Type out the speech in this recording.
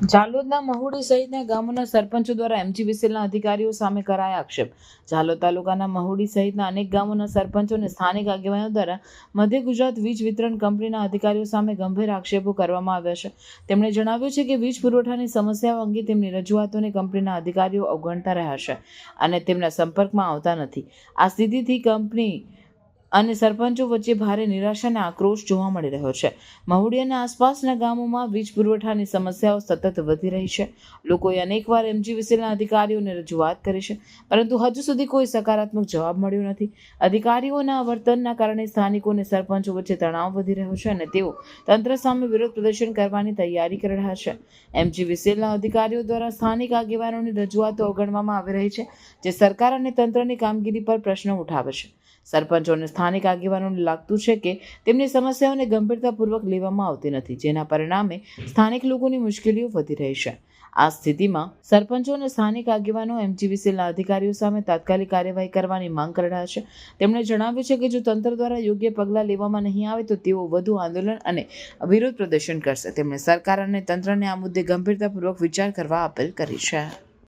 ઝાલોદના મહુડી સહિતના ગામોના સરપંચો દ્વારા એમજીવીસીએલના અધિકારીઓ સામે કરાયા આક્ષેપ. ઝાલોદ તાલુકાના મહુડી સહિતના અનેક ગામોના સરપંચો અને સ્થાનિક આગેવાનો દ્વારા મધ્ય ગુજરાત વીજ વિતરણ કંપનીના અધિકારીઓ સામે ગંભીર આક્ષેપો કરવામાં આવ્યા છે. તેમણે જણાવ્યું છે કે વીજ પુરવઠાની સમસ્યાઓ અંગે તેમની રજૂઆતોને કંપનીના અધિકારીઓ અવગણતા રહ્યા છે અને તેમના સંપર્કમાં આવતા નથી. આ સ્થિતિથી કંપની અને સરપંચો વચ્ચે ભારે નિરાશા અને આક્રોશ જોવા મળી રહ્યો છે. મહુડી અને આસપાસના ગામોમાં વીજ પુરવઠાની સમસ્યાઓ સતત વધી રહી છે. લોકોએ અનેકવાર એમજીવીસીના અધિકારીઓને રજૂઆત કરી છે, પરંતુ હજુ સુધી કોઈ સકારાત્મક જવાબ મળ્યો નથી. અધિકારીઓના વર્તનના કારણે સ્થાનિકો અને સરપંચો વચ્ચે તણાવ વધી રહ્યો છે અને તેઓ તંત્ર સામે વિરોધ પ્રદર્શન કરવાની તૈયારી કરી રહ્યા છે. એમજીવીસીએલના અધિકારીઓ દ્વારા સ્થાનિક આગેવાનોની રજૂઆતો અવગણવામાં આવી રહી છે, જે સરકાર અને તંત્રની કામગીરી પર પ્રશ્ન ઉઠાવે છે. સરપંચો અને સ્થાનિક આગેવાનોને લાગતું છે કે તેમની સમસ્યાઓને ગંભીરતાપૂર્વક લેવામાં આવતી નથી, જેના પરિણામે સ્થાનિક લોકોની મુશ્કેલીઓ વધી રહી છે. આ સ્થિતિમાં સરપંચો અને સ્થાનિક આગેવાનો એમજીવીસીએલના અધિકારીઓ સામે તાત્કાલિક કાર્યવાહી કરવાની માંગ કરી રહ્યા છે. તેમણે જણાવ્યું છે કે જો તંત્ર દ્વારા યોગ્ય પગલાં લેવામાં નહીં આવે, તો તેઓ વધુ આંદોલન અને વિરોધ પ્રદર્શન કરશે. તેમણે સરકાર અને તંત્રને આ મુદ્દે ગંભીરતાપૂર્વક વિચાર કરવા અપીલ કરી છે.